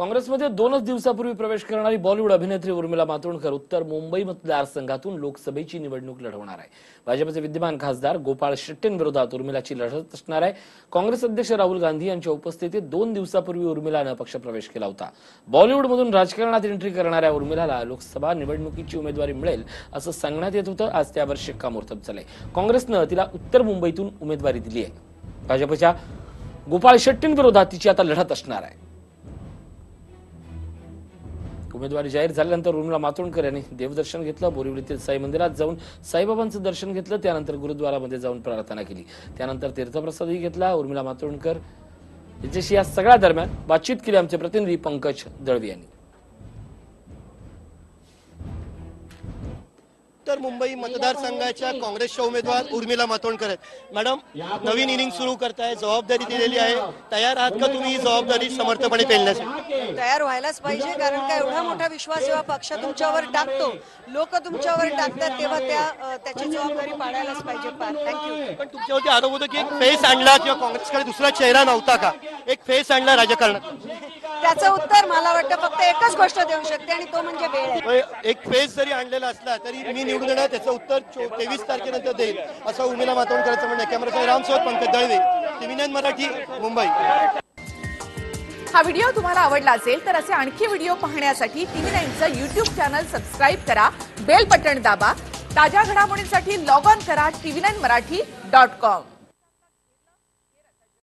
काँग्रेसमध्ये दोनच दिवसापूर्वी प्रवेश करणारी बॉलिवूड अभिनेत्री उर्मिला मातोंडकर उत्तर मुंबई मतदारसंघातून लोकसभेची निवडणूक लढवणार आहे. भाजपचे विद्यमान खासदार गोपाळ शेट्टींविरोधात उर्मिलाची लढत असणार आहे. काँग्रेस अध्यक्ष राहुल गांधी यांच्या उपस्थितीत दोन दिवसापूर्वी उर्मिलानं पक्षप्रवेश केला होता. बॉलिवूडमधून राजकारणात एंट्री करणाऱ्या उर्मिलाला लोकसभा निवडणुकीची उमेदवारी मिळेल असं सांगण्यात येत होतं. आज त्यावर शिक्कामोर्तब झालंय. काँग्रेसनं तिला उत्तर मुंबईतून उमेदवारी दिली आहे भाजपच्या गोपाळ शेट्टींविरोधात तिची आता लढत असणार आहे. उमेदवारी जाहीर झाल्यानंतर उर्मिला मातोंडकर यांनी देवदर्शन घेतलं बोरिवलीतील साई मंदिरात जाऊन साईबाबांचं दर्शन घेतलं त्यानंतर गुरुद्वारामध्ये जाऊन प्रार्थना केली. त्यानंतर तीर्थप्रसादही घेतला उर्मिला मातोंडकर यांच्याशी या सगळ्या दरम्यान बातचीत केली आमचे प्रतिनिधी पंकज दळवी यांनी. उत्तर मुंबई मतदारसंघाच्या काँग्रेसच्या उमेदवार उर्मिला मातोंडकर आहेत. मॅडम नवीन इनिंग सुरू करताय जबाबदारी दिलेली आहे. तयार आहात का तुम्ही? ही जबाबदारी समर्थपणे पेलण्यासाठी. तयार व्हायलाच पाहिजे कारण का एवढा मोठा विश्वास जेव्हा पक्ष तुमच्यावर टाकतो लोक तुमच्यावर टाकतात तेव्हा त्या त्याची जबाबदारी पाडायलाच पाहिजे थँक्यू पण तुमच्यावरती आरोप होतो की एक फेस आणला किंवा काँग्रेसकडे दुसरा चेहरा नव्हता का? एक फेस आणला राजकारणात. त्याचं उत्तर मला वाटतं फक्त एकच गोष्ट देऊ शकते आणि तो म्हणजे वेळ आहे. एक फेस जरी आणलेला असला तरी मी निवडून येणार त्याचं उत्तर तेवीस तारखेनंतर देईल. असं उर्मिला मातोंडकरचं म्हणणं आहे. कॅमेरा रामसोबत पंकज दळवे टीव्ही मराठी मुंबई. हा व्हिडिओ तुम्हाला आवडला असेल तर असे आणखी व्हिडिओ पाहण्यासाठी टीव्ही नाईनचं युट्यूब चॅनल सबस्क्राईब करा बेल बटण दाबा ताज्या घडामोडींसाठी लॉग ऑन करा TV nine Marathi dot com